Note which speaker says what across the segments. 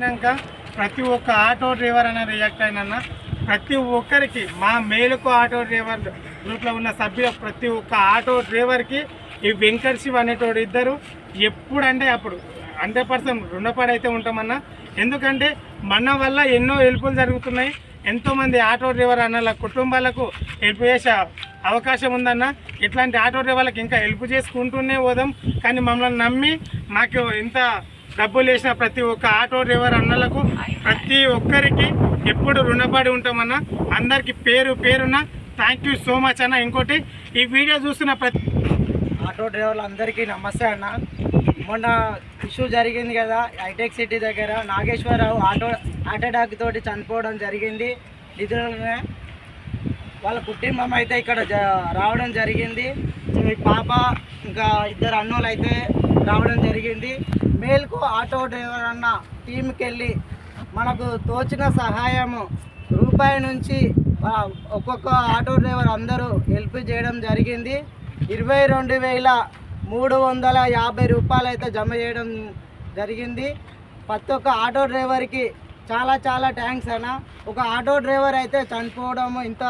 Speaker 1: అయినాక ప్రతి ఒక్క ఆటో డ్రైవర్ అనే రియాక్ట్ అయినా ప్రతి ఒక్కరికి మా మేలుకు ఆటో డ్రైవర్ గ్రూప్లో ఉన్న సభ్యుల ప్రతి ఒక్క ఆటో డ్రైవర్కి ఈ వెంకట్ శివ్ అనేటోడు ఇద్దరు. ఎప్పుడంటే అప్పుడు హండ్రెడ్ పర్సెంట్ రుణపడైతే ఉంటామన్నా. ఎందుకంటే మన వల్ల ఎన్నో హెల్పులు జరుగుతున్నాయి. ఎంతోమంది ఆటో డ్రైవర్ అన్నల కుటుంబాలకు హెల్ప్ చేసే అవకాశం ఉందన్న. ఇట్లాంటి ఆటో డ్రైవర్లకు ఇంకా హెల్ప్ చేసుకుంటూనే పోదాం. కానీ మమ్మల్ని నమ్మి మాకు ఇంత డబ్బులు వేసిన ప్రతి ఒక్క ఆటో డ్రైవర్ అన్నలకు ప్రతి ఒక్కరికి ఎప్పుడు రుణపడి ఉంటామన్నా అందరికీ పేరు పేరున థ్యాంక్ యూ సో మచ్ అన్న. ఇంకోటి ఈ వీడియో చూస్తున్న ప్రతి
Speaker 2: ఆటో డ్రైవర్లు అందరికీ నమస్తే అన్న. మొన్న ఇష్యూ జరిగింది కదా హైటెక్ సిటీ దగ్గర. నాగేశ్వరరావు ఆటో హార్ట్ అటాక్ తోటి చనిపోవడం జరిగింది. నిధులనే వాళ్ళ కుటుంబం అయితే ఇక్కడ రావడం జరిగింది. మీ పాప ఇంకా ఇద్దరు అన్నోళ్ళు అయితే రావడం జరిగింది. మేల్కు ఆటో డ్రైవర్ అన్న టీంకి వెళ్ళి మనకు తోచిన సహాయము రూపాయి నుంచి ఒక్కొక్క ఆటో డ్రైవర్ అందరూ హెల్ప్ చేయడం జరిగింది. ఇరవై రెండు వేల మూడు వందల యాభై రూపాయలు అయితే జమ చేయడం జరిగింది. ప్రతి ఒక్క ఆటో డ్రైవర్కి చాలా చాలా థ్యాంక్స్ అన్న. ఒక ఆటో డ్రైవర్ అయితే చనిపోవడం ఇంత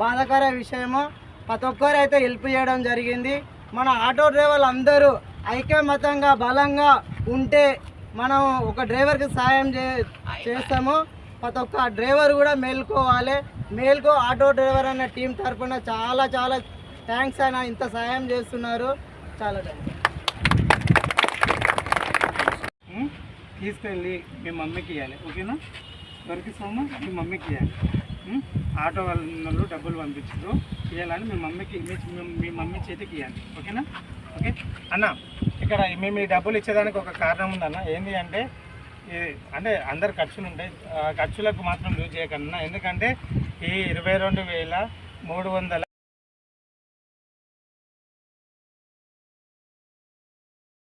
Speaker 2: బాధాకర విషయము. ప్రతి ఒక్కరు అయితే హెల్ప్ చేయడం జరిగింది. మన ఆటో డ్రైవర్లు అందరూ ఐకమత్యంగా బలంగా ఉంటే మనం ఒక డ్రైవర్కి సాయం చే చేస్తాము. ప్రతి ఒక్క డ్రైవర్ కూడా మేల్కోవాలి. మేల్కో ఆటో డ్రైవర్ అన్న టీం తరఫున చాలా చాలా థ్యాంక్స్ అయినా ఇంత సాయం చేస్తున్నారు. చాలా థ్యాంక్స్
Speaker 1: తీసుకెళ్ళి మీ మమ్మీకి ఇవ్వాలి ఓకేనా? ఎవరికి సోమ మీ మమ్మీకి ఇవ్వాలి ఆటో వాళ్ళు డబ్బులు పంపించారు. ఇవ్వాలని మీ మమ్మీకి మీ మీ- మీ మమ్మీ చేతికి ఇవ్వాలి ఓకేనా? ఓకే? అన్న ఇక్కడ మేము ఈ డబ్బులు ఇచ్చేదానికి ఒక కారణం ఉందన్న. ఏంటి అంటే అంటే అందరు ఖర్చులు ఉంటాయి. ఆ ఖర్చులకు మాత్రం యూజ్ చేయకన్నా. ఎందుకంటే ఈ ఇరవై రెండు వేల మూడు వందల